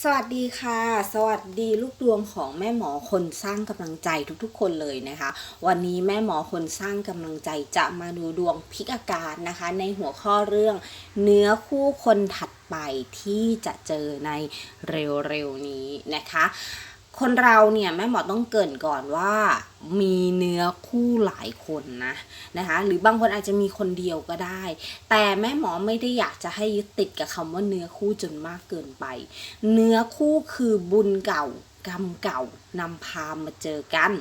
สวัสดีค่ะ สวัสดีลูกดวงของแม่หมอคนสร้างกำลังใจทุกๆ คนเลยนะคะ วันนี้แม่หมอคนสร้างกำลังใจจะมาดูดวงพิกอาการนะคะ ในหัวข้อเรื่อง เนื้อคู่คนถัดไปที่จะเจอในเร็วๆนี้นะคะ คนเราเนี่ยแม่หมอต้องเกินก่อนว่ามีเนื้อคู่หลายคนนะนะคะ หรือบางคนอาจจะมีคนเดียวก็ได้ แต่แม่หมอไม่ได้อยากจะให้ยึดติดกับคำว่าเนื้อคู่จนมากเกินไป เนื้อคู่คือบุญเก่ากรรมเก่านำพามาเจอกัน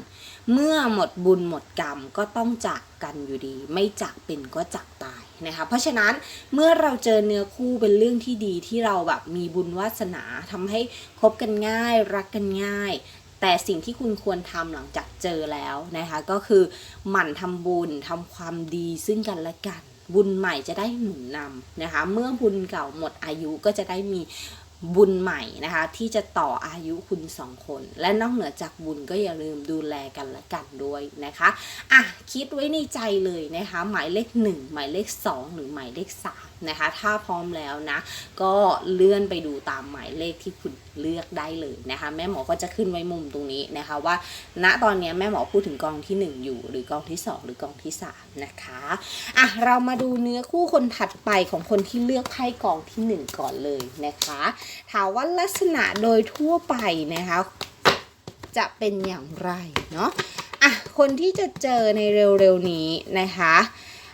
เมื่อหมดบุญหมดกรรมก็ต้องจากกันอยู่ดี ไม่จากเป็นก็จากตาย นะคะเพราะฉะนั้นเมื่อเราเจอเนื้อคู่เป็นเรื่องที่ดีที่เราแบบมีบุญวาสนาทำให้คบกันง่าย รักกันง่าย แต่สิ่งที่คุณควรทำหลังจากเจอแล้วนะคะก็คือหมั่นทำบุญทำความดีซึ่งกันและกันบุญใหม่จะได้หนุนนำนะคะ เมื่อบุญเก่าหมดอายุก็จะได้มี บุญใหม่นะคะ ที่จะต่ออายุคุณสองคน และนอกเหนือจากบุญก็อย่าลืมดูแลกันและกันด้วยนะคะอะคิดไว้ในใจเลยนะคะ หมายเลขหนึ่งหมายเลขสองหรือหมายเลขสาม นะคะ ถ้าพร้อมแล้วนะ ก็เลื่อนไปดูตามหมายเลขที่คุณเลือกได้เลยนะคะ แม่หมอก็จะขึ้นไว้มุมตรงนี้นะคะว่า ณตอนนี้แม่หมอพูดถึงกองที่ 1 อยู่ หรือกองที่ 2 หรือกองที่ 3 นะคะอะเรามาดูเนื้อคู่คนถัดไปของคนที่เลือกไพ่กองที่ 1 ก่อนเลยนะคะถามว่าลักษณะโดยทั่วไปนะคะจะเป็นอย่างไรเนาะอะคนที่จะเจอในเร็วๆนี้นะคะ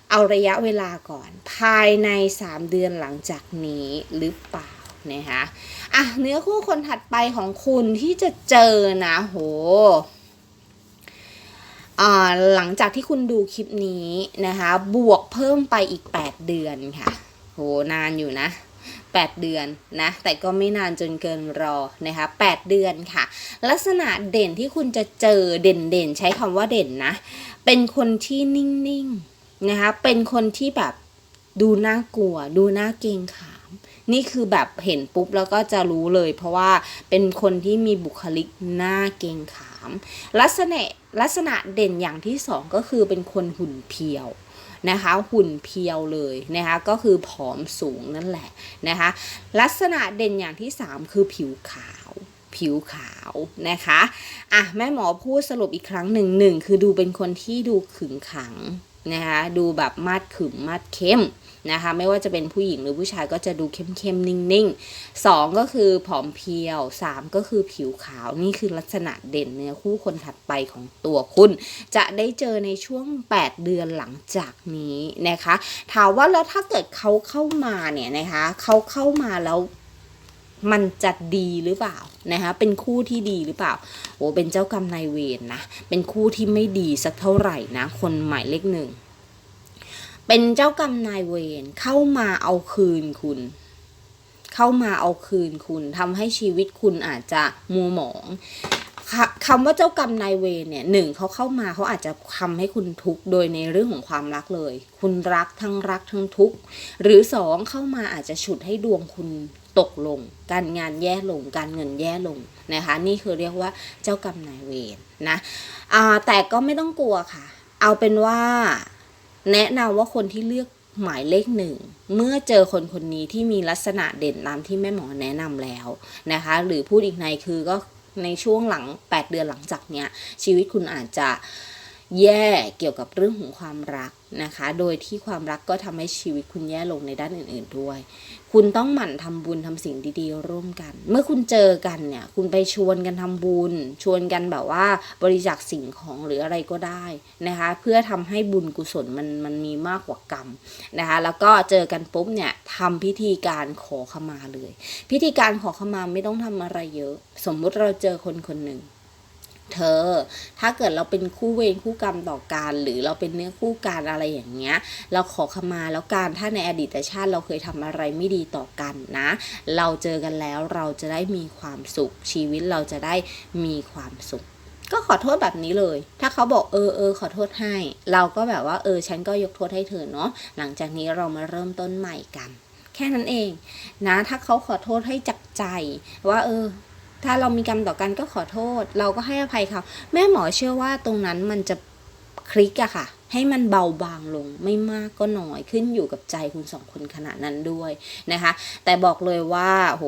เอาระยะเวลาก่อน ภายใน 3 เดือนหลังจากนี้หรือเปล่านะคะอะเนื้อคู่คนถัดไปของคุณที่จะเจอนะโหอ่าหลังจากที่คุณดูคลิปนี้นะคะ บวกเพิ่มไปอีก 8 เดือนค่ะ โห นานอยู่นะ 8 เดือนนะ แต่ก็ไม่นานจนเกินรอนะคะ 8 เดือนค่ะ ลักษณะเด่นที่คุณจะเจอเด่นเด่นๆใช้คำว่าเด่นนะ เป็นคนที่นิ่งๆ นะคะ เป็นคนที่แบบดูน่ากลัว ดูน่าเกรงขาม นี่คือแบบเห็นปุ๊บแล้วก็จะรู้เลย เพราะว่าเป็นคนที่มีบุคลิกน่าเกรงขาม ลักษณะลักษณะเด่นอย่างที่สองก็คือเป็นคนหุ่นเพียวนะคะหุ่นเพียวเลยนะคะก็คือผอมสูงนั่นแหละนะคะลักษณะเด่นอย่างที่สามคือผิวขาวผิวขาวนะคะอะแม่หมอพูดสรุปอีกครั้งหนึ่งหนึ่งคือดูเป็นคนที่ดูขึงขัง นะคะดูแบบมาดขึมมาดเข้มนะคะไม่ว่าจะเป็นผู้หญิงหรือผู้ชายก็จะดูเข้มเข้มๆนิ่งๆสองก็คือผอมเพรียวสามก็คือผิวขาวนี่คือลักษณะเด่นเนื้อคู่คนถัดไปของตัวคุณ จะได้เจอในช่วง 8 เดือนหลังจากนี้นะคะ ถามว่าแล้วถ้าเกิดเขาเข้ามาเนี่ยนะคะเขาเข้ามาแล้ว มันจะดีหรือเปล่านะคะเป็นคู่ที่ดีหรือเปล่าโอ้เป็นเจ้ากรรมนายเวรนะเป็นคู่ที่ไม่ดีสักเท่าไหร่นะ คนหมายเลขหนึ่งเป็นเจ้ากรรมนายเวรเข้ามาเอาคืนคุณ เข้ามาเอาคืนคุณทำให้ชีวิตคุณอาจจะมัวหมองคคำว่าเจ้ากรรมนายเวรเนี่ยหนึ่งเขาเข้ามาเขาอาจจะทำให้คุณทุกข์โดยในเรื่องของความรักเลย คุณรักทั้งรักทั้งทุกข์หรือสองเข้ามาอาจจะฉุดให้ดวงคุณ ตกลง การงานแย่ลง การเงินแย่ลงนะคะ นี่คือเรียกว่าเจ้ากรรมนายเวรนะแต่ก็ไม่ต้องกลัวค่ะ เอาเป็นว่าแนะนำว่าคนที่เลือกหมายเลขหนึ่งเมื่อเจอคนคนนี้ที่มีลักษณะเด่นตามที่แม่หมอแนะนำแล้วนะคะ หรือพูดอีกในคือก็ในช่วงหลัง 8 เดือนหลังจากเนี้ยชีวิตคุณอาจจะแย่เกี่ยวกับเรื่องของความรัก นะคะ โดยที่ความรักก็ทำให้ชีวิตคุณแย่ลงในด้านอื่น ๆด้วย คุณต้องหมั่นทำบุญทำสิ่งดีๆ ร่วมกัน เมื่อคุณเจอกันเนี่ย คุณไปชวนกันทำบุญ ชวนกันแบบว่าบริจาคสิ่งของหรืออะไรก็ได้นะคะ เพื่อทำให้บุญกุศลมันมันมีมากกว่ากรรมนะคะ แล้วก็เจอกันปุ๊บเนี่ยทำพิธีการขอขมาเลย พิธีการขอขมาไม่ต้องทำอะไรเยอะ สมมุติเราเจอคนคนหนึ่ง เธอ ถ้าเกิดเราเป็นคู่เวรคู่กรรมต่อกัน หรือเราเป็นเนื้อคู่กันอะไรอย่างเงี้ย เราขอขมาแล้วการถ้าในอดีตชาติเราเคยทำอะไรไม่ดีต่อกันนะ เราเจอกันแล้วเราจะได้มีความสุข ชีวิตเราจะได้มีความสุข ก็ขอโทษแบบนี้เลย ถ้าเขาบอกเออเออขอโทษให้ เราก็แบบว่าเออฉันก็ยกโทษให้เธอเนาะหลังจากนี้เรามาเริ่มต้นใหม่กัน แค่นั้นเอง นะ ถ้าเขาขอโทษให้จากใจ ว่าเออ ถ้าเรามีกรรมต่อกันก็ขอโทษ เราก็ให้อภัยเขาแม่หมอเชื่อว่าตรงนั้นมันจะคลิกอะค่ะ ให้มันเบาบางลงไม่มากก็น้อยขึ้นอยู่กับใจคุณสองคนขณะนั้นด้วยนะคะ แต่บอกเลยว่าโห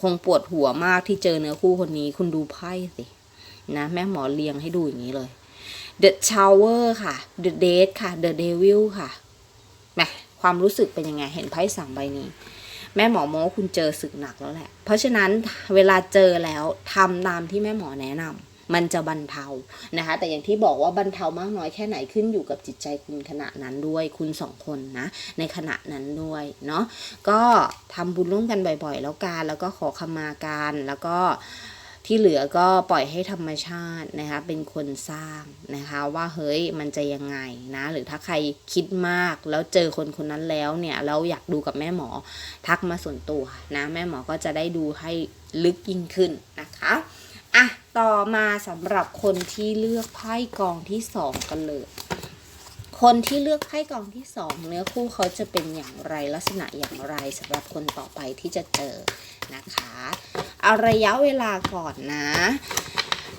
คงปวดหัวมากที่เจอเนื้อคู่คนนี้ คุณดูไพ่สินะแม่หมอเรียงให้ดูอย่างนี้เลย The Tower ค่ะ The Date ค่ะ The Devil ค่ะแหมความรู้สึกเป็นยังไงเห็นไพ่สามใบนี้ แม่หมอมองว่าคุณเจอศึกหนักแล้วแหละ เพราะฉะนั้นเวลาเจอแล้วทำตามที่แม่หมอแนะนำมันจะบรรเทานะคะ แต่อย่างที่บอกว่าบรรเทามากน้อยแค่ไหนขึ้นอยู่กับจิตใจคุณขณะนั้นด้วยคุณสองคนนะ ในขณะนั้นด้วยเนาะก็ทำบุญร่วมกันบ่อยๆ แล้วกันแล้วก็ขอขมาการแล้วก็ ที่เหลือก็ปล่อยให้ธรรมชาตินะคะเป็นคนสร้างนะคะว่าเฮ้ยมันจะยังไงนะหรือถ้าใครคิดมากแล้วเจอคนคนนั้นแล้วเนี่ยแล้วอยากดูกับแม่หมอทักมาส่วนตัวนะแม่หมอก็จะได้ดูให้ลึกยิ่งขึ้นนะคะอะต่อมาสำหรับคนที่เลือกไพ่กองที่สองกันเลย คนที่เลือกไพ่กองที่สองเนื้อคู่เขาจะเป็นอย่างไรลักษณะอย่างไรสำหรับคนต่อไปที่จะเจอนะคะเอาระยะเวลาก่อนนะ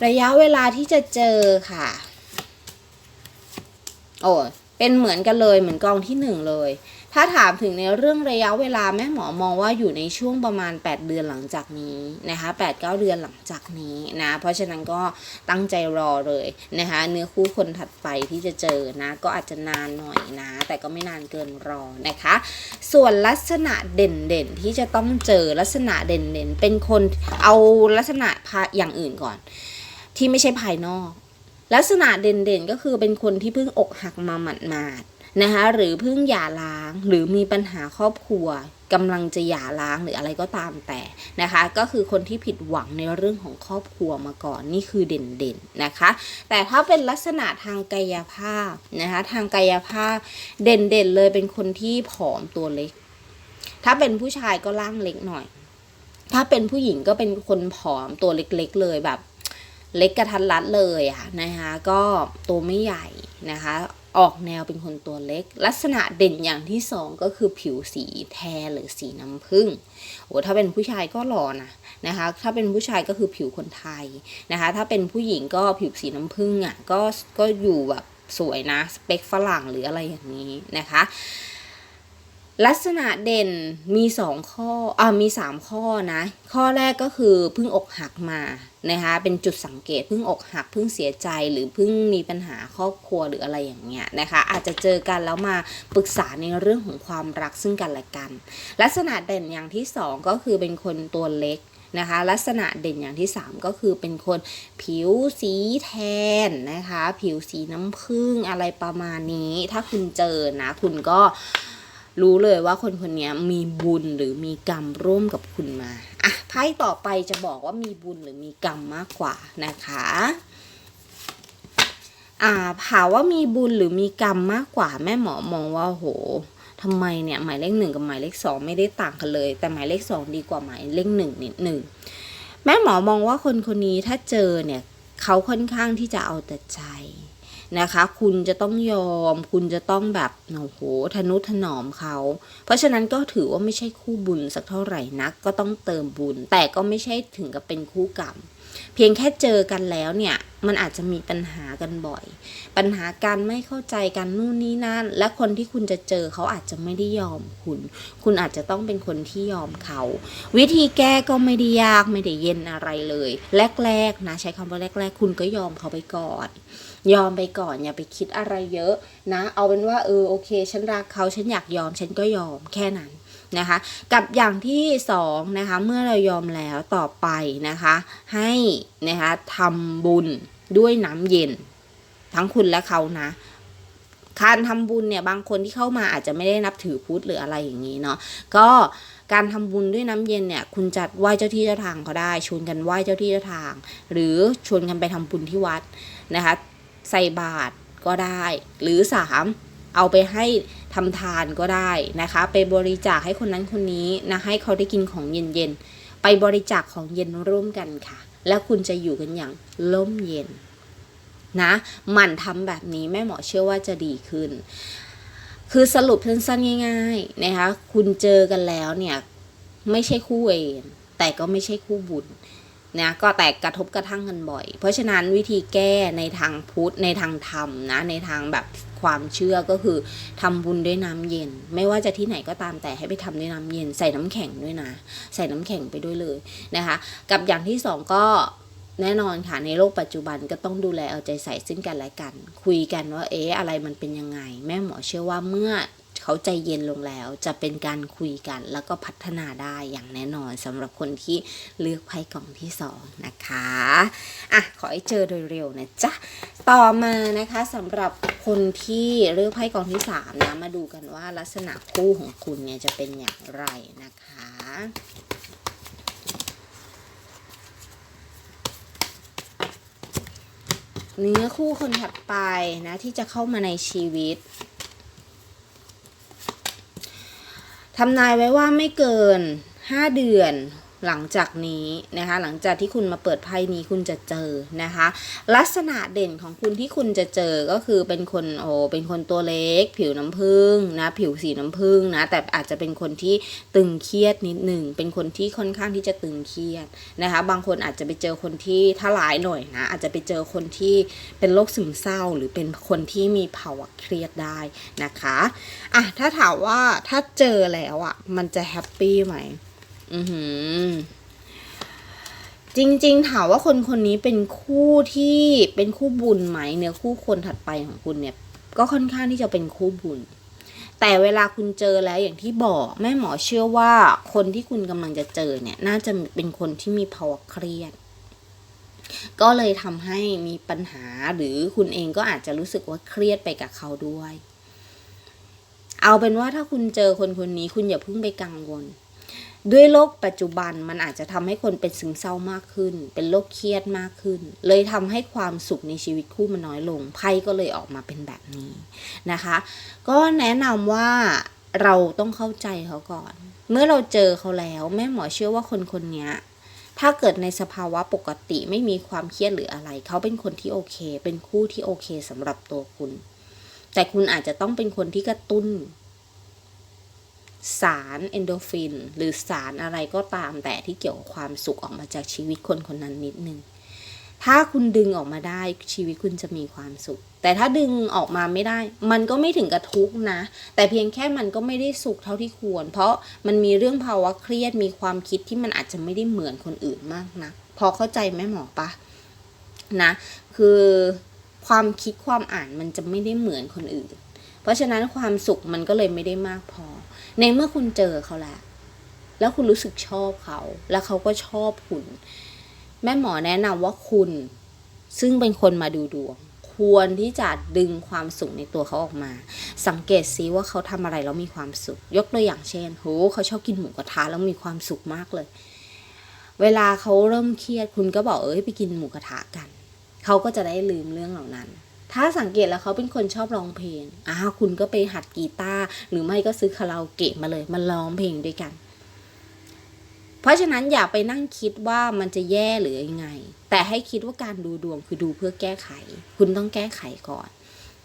ระยะเวลาที่จะเจอค่ะ โอ้เป็นเหมือนกันเลยเหมือนกองที่หนึ่งเลย ถ้าถามถึงในเรื่องระยะเวลาแม่หมอมองว่าอยู่ในช่วงประมาณ 8 เดือนหลังจากนี้นะคะ8 9 เดือนหลังจากนี้นะเพราะฉะนั้นก็ตั้งใจรอเลยนะคะเนื้อคู่คนถัดไปที่จะเจอนะก็อาจจะนานหน่อยนะ แต่ก็ไม่นานเกินรอนะคะ ส่วนลักษณะเด่นๆที่จะต้องเจอลักษณะเด่นๆ เป็นคนเอาลักษณะพาอย่างอื่นก่อน ที่ไม่ใช่ภายนอก ลักษณะเด่นๆก็คือเป็นคนที่เพิ่งอกหักมาหมาดๆ นะคะหรือเพิ่งหย่าร้างหรือมีปัญหาครอบครัวกำลังจะหย่าร้างหรืออะไรก็ตามแต่นะคะ ก็คือคนที่ผิดหวังในเรื่องของครอบครัวมาก่อนนี่คือเด่นๆนะคะ แต่ถ้าเป็นลักษณะทางกายภาพนะคะทางกายภาพเด่นๆเลยเป็นคนที่ผอมตัวเล็ก ถ้าเป็นผู้ชายก็ร่างเล็กหน่อย ถ้าเป็นผู้หญิงก็เป็นคนผอมตัวเล็กๆเลยแบบ เล็กกระทัดรัดเลยอะนะคะก็ตัวไม่ใหญ่นะคะ ออกแนวเป็นคนตัวเล็ก ลักษณะเด่นอย่างที่สองก็คือผิวสีแทนหรือสีน้ำผึ้งโอ้ถ้าเป็นผู้ชายก็หล่อนะนะคะ ถ้าเป็นผู้ชายก็คือผิวคนไทยนะคะ ถ้าเป็นผู้หญิงก็ผิวสีน้ำผึ้งอะก็ก็อยู่แบบสวยนะสเปคฝรั่งหรืออะไรอย่างนี้นะคะ ลักษณะเด่นมีสองข้ออ่ามีสามข้อนะ ข้อแรกก็คือเพิ่งอกหักมานะคะเป็นจุดสังเกตเพิ่งอกหักเพิ่งเสียใจหรือเพิ่งมีปัญหาครอบครัวหรืออะไรอย่างเงี้ยนะคะ อาจจะเจอกันแล้วมาปรึกษาในเรื่องของความรักซึ่งกันและกัน ลักษณะเด่นอย่างที่สองก็คือเป็นคนตัวเล็กนะคะลักษณะเด่นอย่างที่สามก็คือเป็นคนผิวสีแทนนะคะ ผิวสีน้ำผึ้งอะไรประมาณนี้ ถ้าคุณเจอนะ คุณก็ รู้เลยว่าคนคนนี้มีบุญหรือมีกรรมร่วมกับคุณมาอะไพ่ต่อไปจะบอกว่ามีบุญหรือมีกรรมมากกว่านะคะอ่าถามว่ามีบุญหรือมีกรรมมากกว่าแม่หมอมองว่าโหทำไมเนี่ยหมายเลขหนึ่งกับหมายเลขสองไม่ได้ต่างกันเลย แต่หมายเลขสองดีกว่าหมายเลขหนึ่งนิดหนึ่งแม่หมอมองว่าคนคนนี้ถ้าเจอเนี่ยเขาค่อนข้างที่จะเอาแต่ใจ นะคะ คุณจะต้องยอม คุณจะต้องแบบโอ้โหทนุถนอมเขา เพราะฉะนั้นก็ถือว่าไม่ใช่คู่บุญสักเท่าไหร่นัก ก็ต้องเติมบุญ แต่ก็ไม่ใช่ถึงกับเป็นคู่กรรม เพียงแค่เจอกันแล้วเนี่ยมันอาจจะมีปัญหากันบ่อย ปัญหาการไม่เข้าใจกันนู่นนี่นั่น และคนที่คุณจะเจอเขาอาจจะไม่ได้ยอมคุณ คุณอาจจะต้องเป็นคนที่ยอมเขา วิธีแก้ก็ไม่ได้ยากไม่ได้เย็นอะไรเลย แรกๆนะใช้คำว่าแรก ๆ คุณก็ยอมเขาไปก่อน ยอมไปก่อนอย่าไปคิดอะไรเยอะนะ เอาเป็นว่าเออโอเค ฉันรักเขาฉันอยากยอมฉันก็ยอมแค่นั้น นะคะ กับอย่างที่สองนะคะเมื่อเรายอมแล้วต่อไปนะคะให้นะคะทำบุญด้วยน้ำเย็น ทั้งคุณและเขานะการทำบุญเนี่ยบางคนที่เข้ามาอาจจะไม่ได้นับถือพุทธหรืออะไรอย่างนี้เนาะก็การทำบุญด้วยน้ำเย็นเนี่ย คุณจัดไหว้เจ้าที่เจ้าทางเขาได้ ชวนกันไหว้เจ้าที่เจ้าทาง หรือชวนกันไปทำบุญที่วัดนะคะ ใส่บาตรก็ได้ หรือสามเอาไปให้ ทำทานก็ได้นะคะ ไปบริจาคให้คนนั้นคนนี้นะให้เขาได้กินของเย็นๆไปบริจาคของเย็นร่วมกันค่ะ แล้วคุณจะอยู่กันอย่างร่มเย็นนะหมั่นทำแบบนี้แม่หมอเชื่อว่าจะดีขึ้น คือสรุปสั้นๆง่าย ๆนะคะ คุณเจอกันแล้วเนี่ยไม่ใช่คู่เวรแต่ก็ไม่ใช่คู่บุญนะก็แตกกระทบกระทั่งกันบ่อย เพราะฉะนั้นวิธีแก้ในทางพุทธในทางธรรมนะในทางแบบ ความเชื่อก็คือทำบุญด้วยน้ำเย็น ไม่ว่าจะที่ไหนก็ตามแต่ให้ไปทำด้วยน้ำเย็น ใส่น้ำแข็งด้วยนะใส่น้ำแข็งไปด้วยเลยนะคะ กับอย่างที่สองก็แน่นอนค่ะในโลกปัจจุบันก็ต้องดูแลเอาใจใส่ซึ่งกันและกัน คุยกันว่าเอ๊ะอะไรมันเป็นยังไง แม่หมอเชื่อว่าเมื่อ เขาใจเย็นลงแล้ว จะเป็นการคุยกัน แล้วก็พัฒนาได้อย่างแน่นอนสำหรับคนที่เลือกไพ่กล่องที่สองนะคะอะขอให้เจอโดยเร็วนะจ๊ะต่อมานะคะสำหรับคนที่เลือกไพ่กล่องที่สามนะมาดูกันว่าลักษณะคู่ของคุณเนี่ยจะเป็นอย่างไรนะคะเนื้อคู่คนถัดไปนะที่จะเข้ามาในชีวิต ทำนายไว้ว่าไม่เกิน 5 เดือน หลังจากนี้นะคะ หลังจากที่คุณมาเปิดไพ่นี้คุณจะเจอนะคะ ลักษณะเด่นของคุณที่คุณจะเจอก็คือเป็นคนโอ้เป็นคนตัวเล็ก ผิวน้ำผึ้งนะ ผิวสีน้ำผึ้งนะ แต่อาจจะเป็นคนที่ตึงเครียดนิดหนึ่งเป็นคนที่ค่อนข้างที่จะตึงเครียดนะคะ บางคนอาจจะไปเจอคนที่ถ้าร้ายหน่อยนะ อาจจะไปเจอคนที่เป็นโรคซึมเศร้า หรือเป็นคนที่มีภาวะเครียดได้นะคะอะถ้าถามว่าถ้าเจอแล้วอะมันจะแฮปปี้ไหม อือหือจริง ๆ ถามว่าคนคนนี้เป็นคู่ที่เป็นคู่บุญไหมเนี่ยคู่คนถัดไปของคุณเนี่ย ก็ค่อนข้างที่จะเป็นคู่บุญ แต่เวลาคุณเจอแล้วอย่างที่บอกแม่หมอเชื่อว่าคนที่คุณกำลังจะเจอเนี่ย น่าจะเป็นคนที่มีภาวะเครียด ก็เลยทำให้มีปัญหาหรือคุณเองก็อาจจะรู้สึกว่าเครียดไปกับเขาด้วย เอาเป็นว่าถ้าคุณเจอคนคนนี้คุณอย่าเพิ่งไปกังวล ด้วยโรคปัจจุบันมันอาจจะทำให้คนเป็นซึมเศร้ามากขึ้น เป็นโรคเครียดมากขึ้น เลยทำให้ความสุขในชีวิตคู่มันน้อยลงไพ่ก็เลยออกมาเป็นแบบนี้นะคะ ก็แนะนำว่าเราต้องเข้าใจเขาก่อน เมื่อเราเจอเขาแล้วแม่หมอเชื่อว่าคนคนนี้ถ้าเกิดในสภาวะปกติไม่มีความเครียดหรืออะไร เขาเป็นคนที่โอเค เป็นคู่ที่โอเคสำหรับตัวคุณ แต่คุณอาจจะต้องเป็นคนที่กระตุ้น สารเอนโดฟิน หรือสารอะไรก็ตามแต่ที่เกี่ยวกับความสุขออกมาจากชีวิตคนคนนั้นนิดนึง ถ้าคุณดึงออกมาได้ชีวิตคุณจะมีความสุข แต่ถ้าดึงออกมาไม่ได้ มันก็ไม่ถึงกับทุกนะ แต่เพียงแค่มันก็ไม่ได้สุขเท่าที่ควร เพราะมันมีเรื่องภาวะเครียดมีความคิดที่มันอาจจะไม่ได้เหมือนคนอื่นมากนะพอเข้าใจไหมหมอปะนะ คือความคิดความอ่านมันจะไม่ได้เหมือนคนอื่น เพราะฉะนั้นความสุขมันก็เลยไม่ได้มากพอ ในเมื่อคุณเจอเขาแล้วแล้วคุณรู้สึกชอบเขา แล้วเขาก็ชอบคุณ แม่หมอแนะนำว่าคุณ ซึ่งเป็นคนมาดูดวง ควรที่จะดึงความสุขในตัวเขาออกมา สังเกตซิว่าเขาทำอะไรแล้วมีความสุข ยกตัวอย่างเช่นโหเขาชอบกินหมูกระทะแล้วมีความสุขมากเลย เวลาเขาเริ่มเครียดคุณก็บอกเอ้ยไปกินหมูกระทะกัน เขาก็จะได้ลืมเรื่องเหล่านั้น ถ้าสังเกตแล้วเขาเป็นคนชอบร้องเพลง อ้าวคุณก็ไปหัดกีตาร์หรือไม่ก็ซื้อคาราโอเกะมาเลยมาร้องเพลงด้วยกัน เพราะฉะนั้นอย่าไปนั่งคิดว่ามันจะแย่หรือยังไง แต่ให้คิดว่าการดูดวงคือดูเพื่อแก้ไข คุณต้องแก้ไขก่อน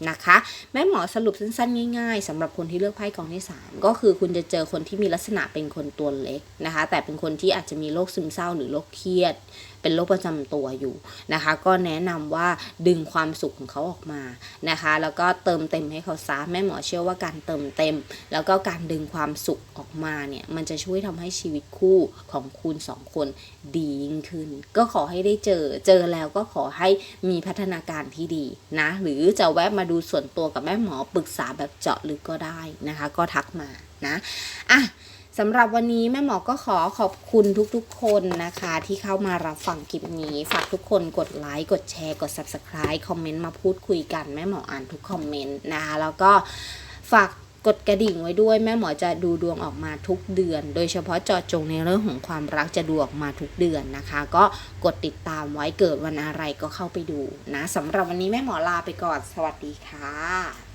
นะคะ แม่หมอสรุปสั้นๆ ง่ายๆสำหรับคนที่เลือกไพ่กองที่สามก็คือคุณจะเจอคนที่มีลักษณะเป็นคนตัวเล็กนะคะ แต่เป็นคนที่อาจจะมีโรคซึมเศร้าหรือโรคเครียด เป็นโรคประจำตัวอยู่นะคะ ก็แนะนำว่าดึงความสุขของเขาออกมานะคะ แล้วก็เติมเต็มให้เขาซะแม่หมอเชื่อว่าการเติมเต็ม แล้วก็การดึงความสุขออกมาเนี่ยมันจะช่วยทำให้ชีวิตคู่ของคุณสองคนดียิ่งขึ้น ก็ขอให้ได้เจอเจอแล้วก็ขอให้มีพัฒนาการที่ดีนะ หรือจะแวะมาดูส่วนตัวกับแม่หมอปรึกษาแบบเจาะลึกก็ได้นะคะ ก็ทักมานะอะสำหรับวันนี้แม่หมอก็ขอขอบคุณทุกๆ คนนะคะ ที่เข้ามารับฟังคลิปนี้ ฝากทุกคนกดไลค์กดแชร์กด Subscribe คอมเมนต์มาพูดคุยกันแม่หมออ่านทุกคอมเมนต์นะคะแล้วก็ฝาก กดกระดิ่งไว้ด้วยแม่หมอจะดูดวงออกมาทุกเดือน โดยเฉพาะเจาะจงในเรื่องของความรักจะดูออกมาทุกเดือนนะคะ ก็กดติดตามไว้เกิดวันอะไรก็เข้าไปดูนะสำหรับวันนี้แม่หมอลาไปก่อน สวัสดีค่ะ